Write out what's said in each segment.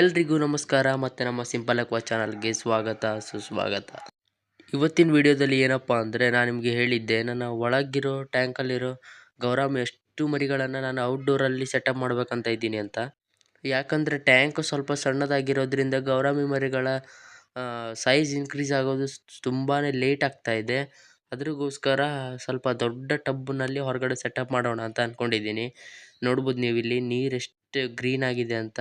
ಎಲ್ರಿಗೂ ನಮಸ್ಕಾರ, ಮತ್ತು ನಮ್ಮ ಸಿಂಪಲ್ ಅಕ್ವಾ ಚಾನಲ್ಗೆ ಸ್ವಾಗತ, ಸುಸ್ವಾಗತ. ಇವತ್ತಿನ ವಿಡಿಯೋದಲ್ಲಿ ಏನಪ್ಪ ಅಂದರೆ ನಾನು ನಿಮಗೆ ಹೇಳಿದ್ದೆ, ನನ್ನ ಒಳಗಿರೋ ಟ್ಯಾಂಕಲ್ಲಿರೋ ಗೌರಮ್ ಎಷ್ಟು ಮರಿಗಳನ್ನು ನಾನು ಔಟ್ಡೋರಲ್ಲಿ ಸೆಟಪ್ ಮಾಡಬೇಕಂತ ಇದ್ದೀನಿ ಅಂತ. ಯಾಕಂದರೆ ಟ್ಯಾಂಕ್ ಸ್ವಲ್ಪ ಸಣ್ಣದಾಗಿರೋದ್ರಿಂದ ಗೌರಾಮಿ ಮರಿಗಳ ಸೈಜ್ ಇನ್ಕ್ರೀಸ್ ಆಗೋದು ತುಂಬಾ ಲೇಟ್ ಆಗ್ತಾ ಇದೆ. ಅದ್ರಿಗೋಸ್ಕರ ಸ್ವಲ್ಪ ದೊಡ್ಡ ಟಬ್ನಲ್ಲಿ ಹೊರಗಡೆ ಸೆಟಪ್ ಮಾಡೋಣ ಅಂತ ಅಂದ್ಕೊಂಡಿದ್ದೀನಿ ನೋಡ್ಬೋದು ನೀವು ಇಲ್ಲಿ ನೀರು ಎಷ್ಟು ಗ್ರೀನ್ ಆಗಿದೆ ಅಂತ.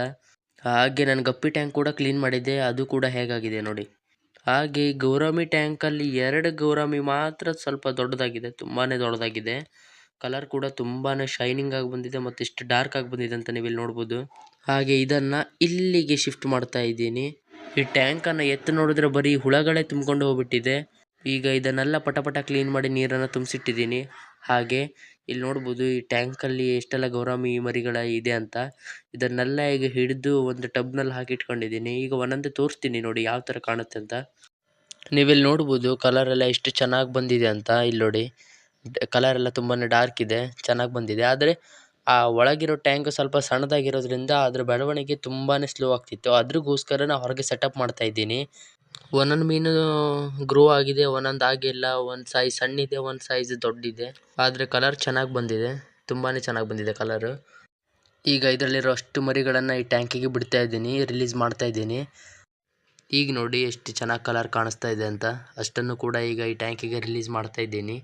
ಹಾಗೆ ನಾನು ಗಪ್ಪಿ ಟ್ಯಾಂಕ್ ಕೂಡ ಕ್ಲೀನ್ ಮಾಡಿದ್ದೆ, ಅದು ಕೂಡ ಹೇಗಾಗಿದೆ ನೋಡಿ. ಹಾಗೆ ಗೌರಮಿ ಟ್ಯಾಂಕಲ್ಲಿ ಎರಡು ಗೌರಮಿ ಮಾತ್ರ ಸ್ವಲ್ಪ ದೊಡ್ಡದಾಗಿದೆ ತುಂಬಾ ದೊಡ್ಡದಾಗಿದೆ. ಕಲರ್ ಕೂಡ ತುಂಬಾ ಶೈನಿಂಗ್ ಆಗಿ ಬಂದಿದೆ ಮತ್ತು ಇಷ್ಟು ಡಾರ್ಕ್ ಆಗಿ ಬಂದಿದೆ ಅಂತ ನೀವು ಇಲ್ಲಿ ನೋಡ್ಬೋದು. ಹಾಗೆ ಇದನ್ನು ಇಲ್ಲಿಗೆ ಶಿಫ್ಟ್ ಮಾಡ್ತಾ ಇದ್ದೀನಿ. ಈ ಟ್ಯಾಂಕನ್ನು ಎತ್ತು ನೋಡಿದ್ರೆ ಬರೀ ಹುಳಗಳೇ ತುಂಬಿಕೊಂಡು ಹೋಗ್ಬಿಟ್ಟಿದೆ. ಈಗ ಇದನ್ನೆಲ್ಲ ಪಟ ಪಟ ಕ್ಲೀನ್ ಮಾಡಿ ನೀರನ್ನು ತುಂಬಿಸಿಟ್ಟಿದ್ದೀನಿ. ಹಾಗೆ ಇಲ್ಲಿ ನೋಡ್ಬೋದು ಈ ಟ್ಯಾಂಕ್ ಅಲ್ಲಿ ಎಷ್ಟೆಲ್ಲ ಗೌರಮ್ಮಿ ಮರಿಗಳ ಇದೆ ಅಂತ. ಇದನ್ನೆಲ್ಲ ಈಗ ಹಿಡಿದು ಒಂದು ಟಬ್ನಲ್ಲಿ ಹಾಕಿ ಇಟ್ಕೊಂಡಿದ್ದೀನಿ. ಈಗ ಒಂದೊಂದೇ ತೋರಿಸ್ತೀನಿ ನೋಡಿ ಯಾವ ತರ ಕಾಣುತ್ತೆ ಅಂತ. ನೀವಿಲ್ಲಿ ನೋಡ್ಬೋದು ಕಲರ್ ಎಲ್ಲ ಎಷ್ಟು ಚೆನ್ನಾಗಿ ಬಂದಿದೆ ಅಂತ ಇಲ್ಲಿ ನೋಡಿ. ಕಲರ್ ಎಲ್ಲ ತುಂಬಾ ಡಾರ್ಕ್ ಇದೆ, ಚೆನ್ನಾಗಿ ಬಂದಿದೆ. ಆದರೆ ಆ ಒಳಗಿರೋ ಟ್ಯಾಂಕ್ ಸ್ವಲ್ಪ ಸಣ್ಣದಾಗಿರೋದ್ರಿಂದ ಅದ್ರ ಬೆಳವಣಿಗೆ ತುಂಬಾ ಸ್ಲೋ ಆಗ್ತಿತ್ತು. ಅದ್ರಗೋಸ್ಕರ ನಾನು ಹೊರಗೆ ಸೆಟಪ್ ಮಾಡ್ತಾ ಇದ್ದೀನಿ. ಒಂದೊಂದು ಮೀನು ಗ್ರೋ ಆಗಿದೆ ಒಂದೊಂದು ಆಗಿಲ್ಲ, ಒಂದು ಸೈಜ್ ಸಣ್ಣಿದೆ, ಒಂದು ಸೈಜ್ ದೊಡ್ಡಿದೆ. ಆದರೆ ಕಲರ್ ಚೆನ್ನಾಗಿ ಬಂದಿದೆ. ತುಂಬಾ ಚೆನ್ನಾಗಿ ಬಂದಿದೆ ಕಲರು ಈಗ ಇದರಲ್ಲಿರೋ ಅಷ್ಟು ಮರಿಗಳನ್ನು ಈ ಟ್ಯಾಂಕಿಗೆ ಬಿಡ್ತಾ ಇದ್ದೀನಿ ರಿಲೀಸ್ ಮಾಡ್ತಾ ಇದ್ದೀನಿ. ಈಗ ನೋಡಿ ಎಷ್ಟು ಚೆನ್ನಾಗಿ ಕಲರ್ ಕಾಣಿಸ್ತಾ ಇದೆ ಅಂತ. ಅಷ್ಟನ್ನು ಕೂಡ ಈಗ ಈ ಟ್ಯಾಂಕಿಗೆ ರಿಲೀಸ್ ಮಾಡ್ತಾ ಇದ್ದೀನಿ.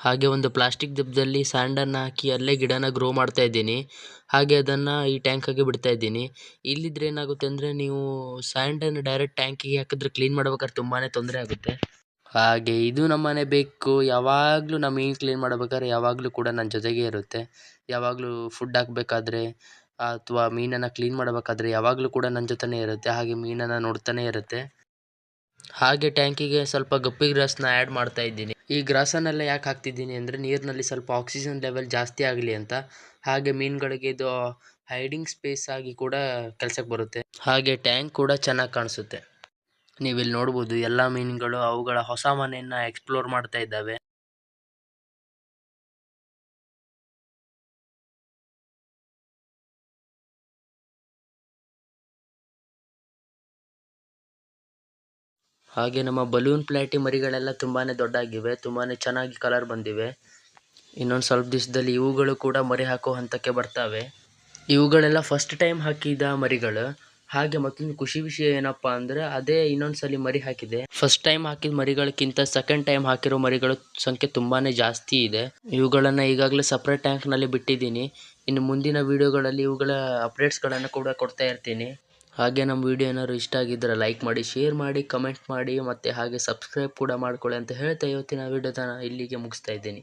ಹಾಗೆ ಒಂದು ಪ್ಲಾಸ್ಟಿಕ್ ದಬ್ಬದಲ್ಲಿ ಸ್ಯಾಂಡನ್ನು ಹಾಕಿ ಅಲ್ಲೇ ಗಿಡನ ಗ್ರೋ ಮಾಡ್ತಾ ಇದ್ದೀನಿ. ಹಾಗೆ ಅದನ್ನು ಈ ಟ್ಯಾಂಕಾಗೆ ಬಿಡ್ತಾ ಇದ್ದೀನಿ. ಇಲ್ಲಿದ್ರೆ ಏನಾಗುತ್ತೆ ಅಂದರೆ ನೀವು ಸ್ಯಾಂಡನ್ನು ಡೈರೆಕ್ಟ್ ಟ್ಯಾಂಕಿಗೆ ಹಾಕಿದ್ರೆ ಕ್ಲೀನ್ ಮಾಡ್ಬೇಕಾದ್ರೆ ತುಂಬಾ ತೊಂದರೆ ಆಗುತ್ತೆ. ಹಾಗೆ ಇದು ನಮ್ಮನೆ ಬೇಕು. ಯಾವಾಗಲೂ ನಮ್ಮ ಮೀನು ಕ್ಲೀನ್ ಮಾಡ್ಬೇಕಾದ್ರೆ ಯಾವಾಗಲೂ ಕೂಡ ನನ್ನ ಜೊತೆಗೇ ಇರುತ್ತೆ. ಯಾವಾಗಲೂ ಫುಡ್ ಹಾಕಬೇಕಾದ್ರೆ ಅಥವಾ ಮೀನನ್ನು ಕ್ಲೀನ್ ಮಾಡಬೇಕಾದ್ರೆ ಯಾವಾಗಲೂ ಕೂಡ ನನ್ನ ಜೊತೆನೇ ಇರುತ್ತೆ. ಹಾಗೆ ಮೀನನ್ನು ನೋಡ್ತಾನೆ ಇರುತ್ತೆ. ಹಾಗೆ ಟ್ಯಾಂಕಿಗೆ ಸ್ವಲ್ಪ ಗಪ್ಪಿ ಗ್ರಾಸ್ನ ಆ್ಯಡ್ ಮಾಡ್ತಾ ಇದ್ದೀನಿ. ಈ ಗ್ರಾಸನ್ನೆಲ್ಲ ಯಾಕೆ ಹಾಕ್ತಿದ್ದೀನಿ ಅಂದರೆ ನೀರಿನಲ್ಲಿ ಸ್ವಲ್ಪ ಆಕ್ಸಿಜನ್ ಲೆವೆಲ್ ಜಾಸ್ತಿ ಆಗಲಿ ಅಂತ. ಹಾಗೆ ಮೀನುಗಳಿಗೆ ಇದು ಹೈಡಿಂಗ್ ಸ್ಪೇಸ್ ಆಗಿ ಕೂಡ ಕೆಲಸಕ್ಕೆ ಬರುತ್ತೆ. ಹಾಗೆ ಟ್ಯಾಂಕ್ ಕೂಡ ಚೆನ್ನಾಗಿ ಕಾಣಿಸುತ್ತೆ. ನೀವಿಲ್ಲಿ ನೋಡ್ಬೋದು, ಎಲ್ಲ ಮೀನುಗಳು ಅವುಗಳ ಹೊಸ ಮನೆಯನ್ನು ಎಕ್ಸ್ಪ್ಲೋರ್ ಮಾಡ್ತಾ ಇದ್ದಾವೆ. ಹಾಗೆ ನಮ್ಮ ಬಲೂನ್ ಪ್ಲಾಟಿ ಮರಿಗಳೆಲ್ಲ ತುಂಬಾ ದೊಡ್ಡಾಗಿವೆ ತುಂಬಾ ಚೆನ್ನಾಗಿ ಕಲರ್ ಬಂದಿವೆ. ಇನ್ನೊಂದು ಸ್ವಲ್ಪ ದಿವಸದಲ್ಲಿ ಇವುಗಳು ಕೂಡ ಮರಿ ಹಾಕೋ ಹಂತಕ್ಕೆ ಬರ್ತವೆ. ಇವುಗಳೆಲ್ಲ ಫಸ್ಟ್ ಟೈಮ್ ಹಾಕಿದ ಮರಿಗಳು. ಹಾಗೆ ಮತ್ತೊಂದು ಖುಷಿ ವಿಷಯ ಏನಪ್ಪ ಅಂದರೆ ಅದೇ ಇನ್ನೊಂದ್ಸಲಿ ಮರಿ ಹಾಕಿದೆ. ಫಸ್ಟ್ ಟೈಮ್ ಹಾಕಿದ ಮರಿಗಳಕ್ಕಿಂತ ಸೆಕೆಂಡ್ ಟೈಮ್ ಹಾಕಿರೋ ಮರಿಗಳ ಸಂಖ್ಯೆ ತುಂಬಾ ಜಾಸ್ತಿ ಇದೆ. ಇವುಗಳನ್ನು ಈಗಾಗಲೇ ಸಪ್ರೇಟ್ ಟ್ಯಾಂಕ್ನಲ್ಲಿ ಬಿಟ್ಟಿದ್ದೀನಿ. ಇನ್ನು ಮುಂದಿನ ವೀಡಿಯೋಗಳಲ್ಲಿ ಇವುಗಳ ಅಪ್ಡೇಟ್ಸ್ಗಳನ್ನು ಕೂಡ ಕೊಡ್ತಾ ಇರ್ತೀನಿ. ಹಾಗೆ ನಮ್ಮ ವಿಡಿಯೋ ಏನಾದ್ರು ಇಷ್ಟ ಆಗಿದ್ದರೆ ಲೈಕ್ ಮಾಡಿ ಶೇರ್ ಮಾಡಿ ಕಮೆಂಟ್ ಮಾಡಿ ಮತ್ತು ಹಾಗೆ ಸಬ್ಸ್ಕ್ರೈಬ್ ಕೂಡ ಮಾಡ್ಕೊಳ್ಳಿ ಅಂತ ಹೇಳ್ತಾ ಇವತ್ತಿನ ವಿಡಿಯೋನ ಇಲ್ಲಿಗೆ ಮುಗಿಸ್ತಾ ಇದ್ದೀನಿ.